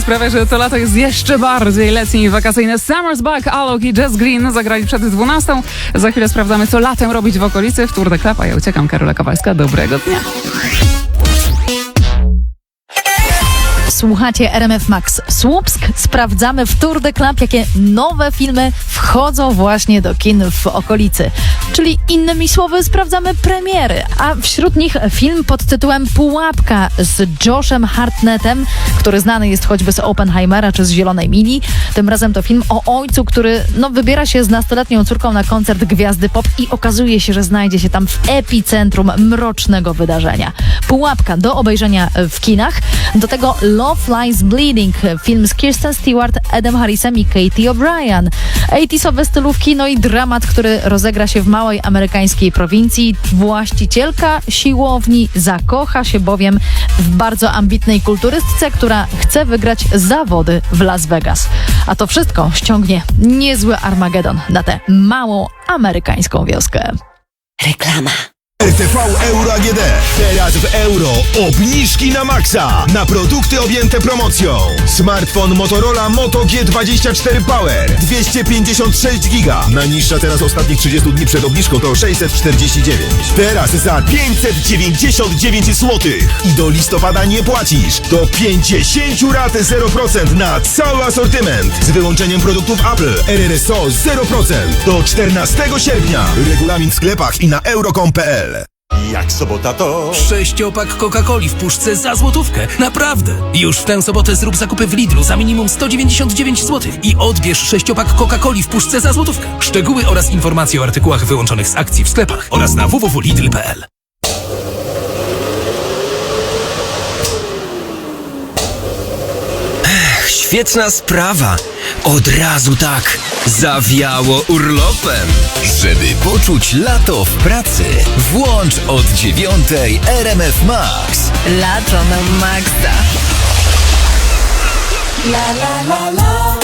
sprawia, że to lato jest jeszcze bardziej letnie i wakacyjne. Summer's Back, Alok i Jazz Green zagrali przed 12. Za chwilę sprawdzamy, co latem robić w okolicy. W Tour de Club, a ja uciekam. Karola Kowalska, dobrego dnia. Słuchacie RMF Max Słupsk. Sprawdzamy w Tour de Club, jakie nowe filmy wchodzą właśnie do kin w okolicy. Czyli innymi słowy, sprawdzamy premiery. A wśród nich film pod tytułem Pułapka z Joshem Hartnettem, który znany jest choćby z Oppenheimera czy z Zielonej Mili. Tym razem to film o ojcu, który no, wybiera się z nastoletnią córką na koncert gwiazdy pop i okazuje się, że znajdzie się tam w epicentrum mrocznego wydarzenia. Pułapka do obejrzenia w kinach. Do tego Love Lies Bleeding, film z Kirsten Stewart, Adam Harrisem i Katie O'Brien. 80sowe stylówki, no i dramat, który rozegra się w małej amerykańskiej prowincji. Właścicielka siłowni zakocha się bowiem w bardzo ambitnej kulturystce, która chce wygrać zawody w Las Vegas. A to wszystko ściągnie niezły Armagedon na tę małą amerykańską wioskę. Reklama. RTV Euro AGD. Teraz w euro obniżki na maksa. Na produkty objęte promocją. Smartfon Motorola Moto G24 Power. 256 giga. Najniższa teraz ostatnich 30 dni przed obniżką to 649. Teraz za 599 zł. I do listopada nie płacisz. Do 50 rat 0% na cały asortyment. Z wyłączeniem produktów Apple. RRSO 0%. Do 14 sierpnia. Regulamin w sklepach i na euro.com.pl. Jak sobota to... Sześciopak Coca-Coli w puszce za złotówkę. Naprawdę! Już w tę sobotę zrób zakupy w Lidlu za minimum 199 zł i odbierz sześciopak Coca-Coli w puszce za złotówkę. Szczegóły oraz informacje o artykułach wyłączonych z akcji w sklepach oraz na www.lidl.pl. Świetna sprawa. Od razu tak zawiało urlopem. Żeby poczuć lato w pracy, włącz od dziewiątej RMF Max. Lato na maksa.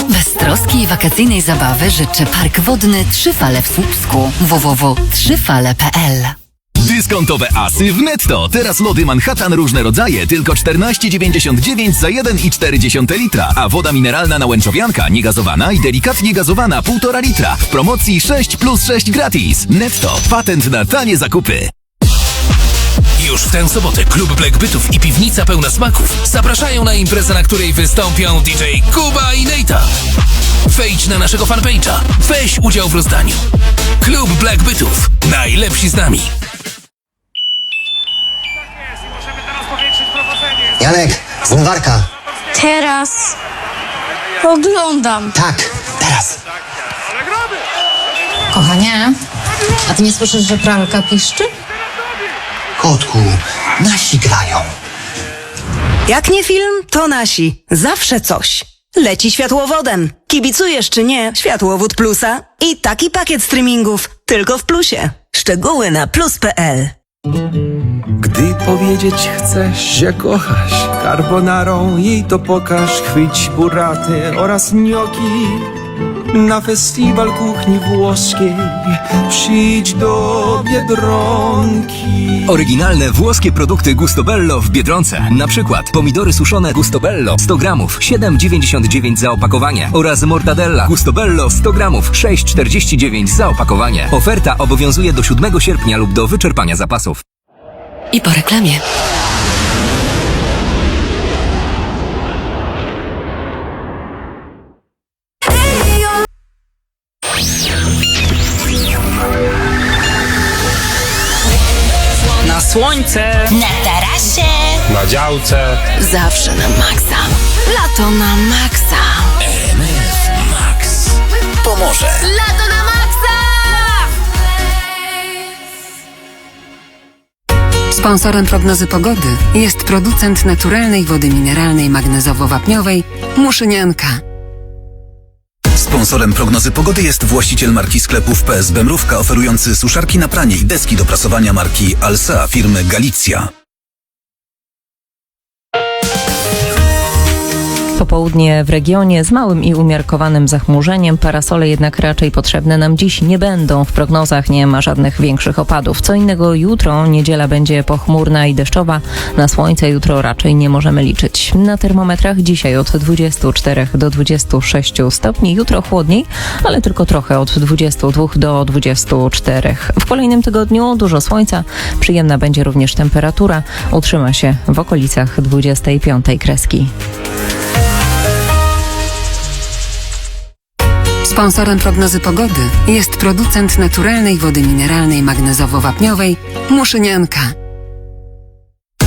Beztroskiej wakacyjnej zabawy życzy Park Wodny Trzy Fale w Słupsku. www.trzyfale.pl Dyskontowe asy w netto. Teraz lody Manhattan różne rodzaje, tylko 14,99 za 1,4 litra. A woda mineralna na łęczowianka, niegazowana i delikatnie gazowana 1,5 litra. W promocji 6 plus 6 gratis. Netto. Patent na tanie zakupy. Już w tę sobotę klub Black Bytów i piwnica pełna smaków zapraszają na imprezę, na której wystąpią DJ Kuba i Nejta. Wejdź na naszego fanpage'a, weź udział w rozdaniu. Klub Black Bytów. Najlepsi z nami. Janek, zmywarka. Teraz oglądam. Tak, teraz. Kochanie, a ty nie słyszysz, że pralka piszczy? Kotku, nasi grają. Jak nie film, to nasi. Zawsze coś. Leci światłowodem. Kibicujesz czy nie, światłowód plusa i taki pakiet streamingów. Tylko w plusie. Szczegóły na plus.pl Gdy powiedzieć chcesz, że kochasz Carbonarą jej to pokaż Chwyć buraty oraz gnocchi Na festiwal kuchni włoskiej Przyjdź do Biedronki Oryginalne włoskie produkty Gustobello w Biedronce. Na przykład pomidory suszone Gustobello 100 gramów 7,99 za opakowanie oraz mortadella Gustobello 100 gramów 6,49 za opakowanie. Oferta obowiązuje do 7 sierpnia lub do wyczerpania zapasów. I po reklamie. Słońce! Na tarasie. Na działce. Zawsze na maksa. Lato na maksa. Max. Pomoże. Lato na maksa! Sponsorem prognozy pogody jest producent naturalnej wody mineralnej magnezowo-wapniowej Muszynianka. Sponsorem prognozy pogody jest właściciel marki sklepów PSB Mrówka oferujący suszarki na pranie i deski do prasowania marki Alsa firmy Galicja. Popołudnie w regionie z małym i umiarkowanym zachmurzeniem. Parasole jednak raczej potrzebne nam dziś nie będą. W prognozach nie ma żadnych większych opadów. Co innego jutro. Niedziela będzie pochmurna i deszczowa. Na słońce jutro raczej nie możemy liczyć. Na termometrach dzisiaj od 24 do 26 stopni. Jutro chłodniej, ale tylko trochę od 22 do 24. W kolejnym tygodniu dużo słońca. Przyjemna będzie również temperatura. Utrzyma się w okolicach 25 kreski. Sponsorem prognozy pogody jest producent naturalnej wody mineralnej magnezowo-wapniowej Muszynianka.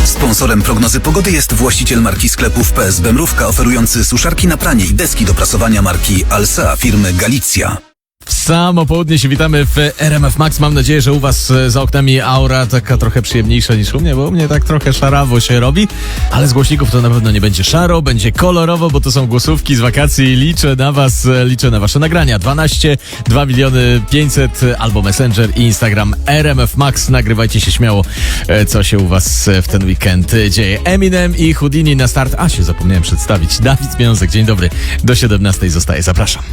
Sponsorem prognozy pogody jest właściciel marki sklepów PSB Mrówka oferujący suszarki na pranie i deski do prasowania marki Alsa firmy Galicja. W samo południe się witamy w RMF Max. Mam nadzieję, że u Was e, za oknami aura taka trochę przyjemniejsza niż u mnie, bo u mnie tak trochę szarawo się robi, ale z głośników to na pewno nie będzie szaro, będzie kolorowo, bo to są głosówki z wakacji. Liczę na Was, e, liczę na Wasze nagrania. 12, 2 miliony 500 e, albo Messenger i Instagram RMF Max. Nagrywajcie się śmiało, e, co się u Was w ten weekend dzieje. Eminem i Houdini na start. A, się zapomniałem przedstawić. Dawid Związek, dzień dobry. Do 17 zostaje, zapraszam.